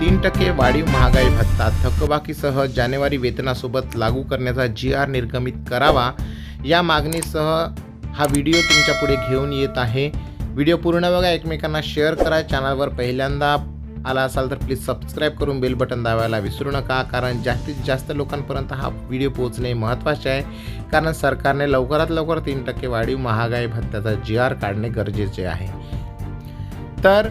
तीन टक्के वाढीव महागाई भत्ता थकबाकीसह जानेवारी वेतनासोबत लागू करण्याचा जी आर निर्गमित करावा या मागणीसह हा व्हिडिओ तुमच्यापुढे घेऊन येत आहे. व्हिडिओ पूर्ण बघा एकमेकांना शेअर करा. चॅनलवर पहिल्यांदा आला असाल तर प्लीज सबस्क्राईब करून बेल बटन दाबायला विसरू नका कारण जास्तीत जास्त लोकांपर्यंत हा व्हिडिओ पोहोचणे महत्त्वाचे आहे. कारण सरकारने लवकरात लवकर तीन टक्के वाढीव महागाई भत्त्याचा जी आर काढणे गरजेचे आहे. तर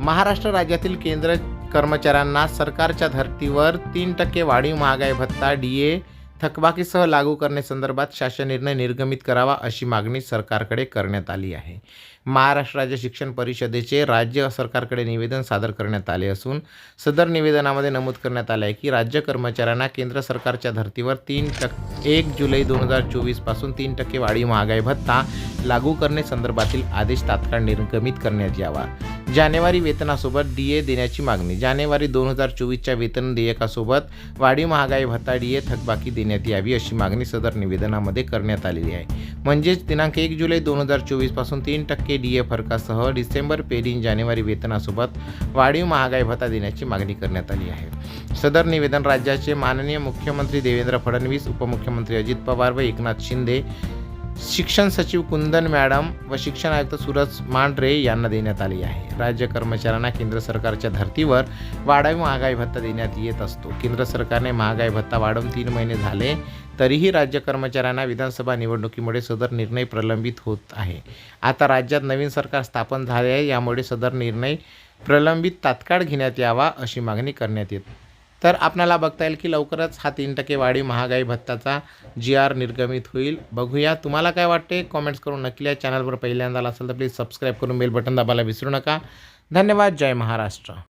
महाराष्ट्र राज्यातील केंद्र कर्मचाऱ्यांना सरकारच्या धर्तीवर तीन टक्के वाढीव महागाई भत्ता डी ए थकबाकीसह लागू करण्यासंदर्भात शासन निर्णय निर्गमित करावा अशी मागणी सरकारकडे करण्यात आली आहे. महाराष्ट्र राज्य शिक्षण परिषदेचे राज्य सरकारकडे निवेदन सादर करण्यात आले असून सदर निवेदनामध्ये नमूद करण्यात आले आहे की राज्य कर्मचाऱ्यांना केंद्र सरकारच्या धर्तीवर तीन टक्के एक जुलै दोन हजार चोवीसपासून तीन टक्के वाढीव महागाई भत्ता लागू करणे संदर्भातील आदेश तात्काळ निर्गमित करण्यात यावा. जानेवारी वेतनासोबत डी ए देण्याची मागणी. जानेवारी दोन हजार चोवीसच्या वेतन देयकासोबत वाढीव महागाई भत्ता डी ए थकबाकी देण्यात यावी अशी मागणी सदर निवेदनामध्ये करण्यात आलेली आहे. म्हणजेच दिनांक एक जुलै दोन हजार चोवीसपासून तीन टक्के डी ए फरकासह डिसेंबर पेरीन जानेवारी वेतनासोबत वाढीव महागाई भत्ता देण्याची मागणी करण्यात आली आहे. सदर निवेदन राज्याचे माननीय मुख्यमंत्री देवेंद्र फडणवीस उपमुख्यमंत्री अजित पवार व एकनाथ शिंदे शिक्षण सचिव कुंदन मॅडम व शिक्षण आयुक्त सूरज मांढरे यांना देण्यात आली आहे. राज्य कर्मचाऱ्यांना केंद्र सरकारच्या धर्तीवर वाढावी महागाई भत्ता देण्यात येत असतो. केंद्र सरकारने महागाई भत्ता वाढवून तीन महिने झाले तरीही राज्य कर्मचाऱ्यांना विधानसभा निवडणुकीमुळे सदर निर्णय प्रलंबित होत आहे. आता राज्यात नवीन सरकार स्थापन झाले आहे यामुळे सदर निर्णय प्रलंबित तात्काळ घेण्यात यावा अशी मागणी करण्यात येत तर आपल्याला बघता येईल की लवकरच हा तीन टक्के वाढी महागाई भत्ताचा जी आर निर्गमित होईल. बघूया तुम्हाला काय वाटते? कॉमेंट्स करून नक्की या चॅनलवर पहिल्यांदा आला असेल तर प्लीज सबस्क्राईब करून बेल बटन दाबायला विसरू नका. धन्यवाद. जय महाराष्ट्र.